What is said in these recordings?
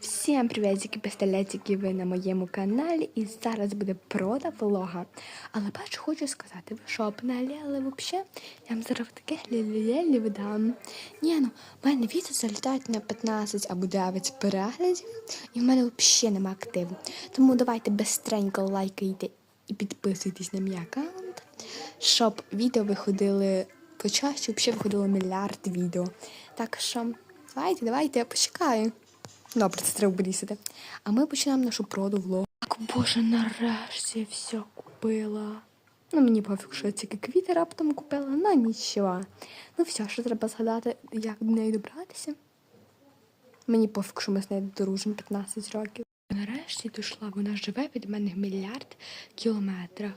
Всім привітики, пістолетики, ви на моєму каналі і зараз буде прода влога. Але бачу, хочу сказати, ви що, обналяли взагалі? Я вам зараз таке лі видам. Ні, ну, в мене відео залітають на 15 або 9 переглядів, і в мене взагалі немає активу. Тому давайте бистренько лайкайте і підписуйтесь на мій аккаунт, щоб відео виходили почаще, взагалі виходило мільярд відео. Так що, давайте, давайте, я почекаю. Добре, це треба вирісити. А ми починаємо нашу проду влог. Так, боже, нарешті я все купила. Ну, мені пофіг, що я тільки квіти раптом купила, ну нічого. Ну все, що треба згадати, як до неї добратися. Мені пофіг, що ми з нею дружимо 15 років. Нарешті дійшла, вона живе від мене в мільярд кілометрах.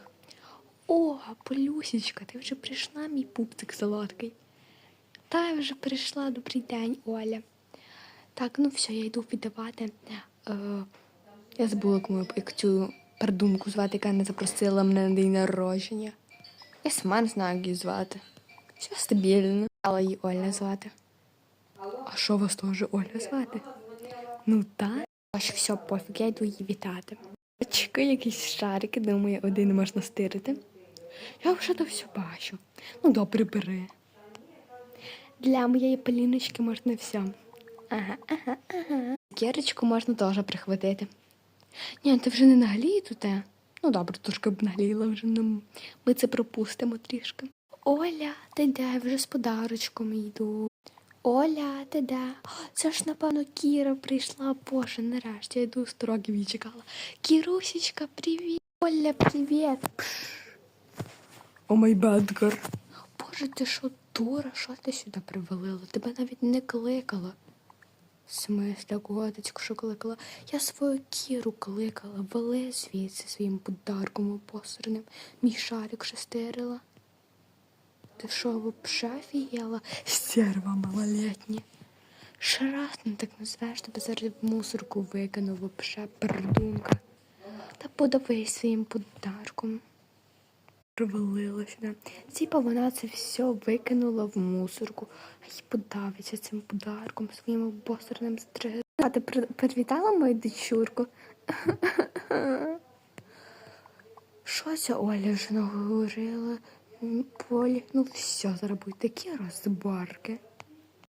О, Полюсічка, ти вже прийшла, мій пупцик солодкий. Та я вже прийшла, добрий день, Оля. Так, ну все, я йду віддавати. Е, я забула, кому цю придумку звати, яка не запросила мене на день народження. Я сама не знаю, як її звати. Все стабільно. Але її Оля звати. А що вас теж Оля звати? Ну так. Аж все, пофіг, я йду її вітати. Очки якісь шарики, думаю, один можна стирити. Я вже то все бачу. Ну, добре, бери. Для моєї поліночки можна все. Ага, ага, ага. Кірочку можна теж прихватити. Ні, ти вже не наглій тут. е? Ну добре, трошки б нагліла вже. Ну, ми це пропустимо трішки. Оля, ти де? Я вже з подарочком йду. Оля, ти де? О, Це ж, напевно, Кіра прийшла. Боже, нарешті я йду років її чекала. Кірусечка, привіт. Оля, привіт. О май бедгар. Боже, ти що, дура? Що ти сюди привалила? Тебе навіть не кликала. Смисля, коточку, що кликала. Я свою кіру кликала, вели звідси своїм подарком опосраним. Мій шарик шестерила. Ти що, вообще офігела? Стерва малолетня. Ще раз не так назвеш, тебе зараз в мусорку викину, вообще придумка. Та подавись своїм подарком. Провалила сюди. Типа вона це все викинула в мусорку, а й подавиться цим подарком своїм обосраним стригом. А ти привітала мою дочурку? Що ця Оля вже наговорила? Полі, ну все, зараз будуть такі розборки.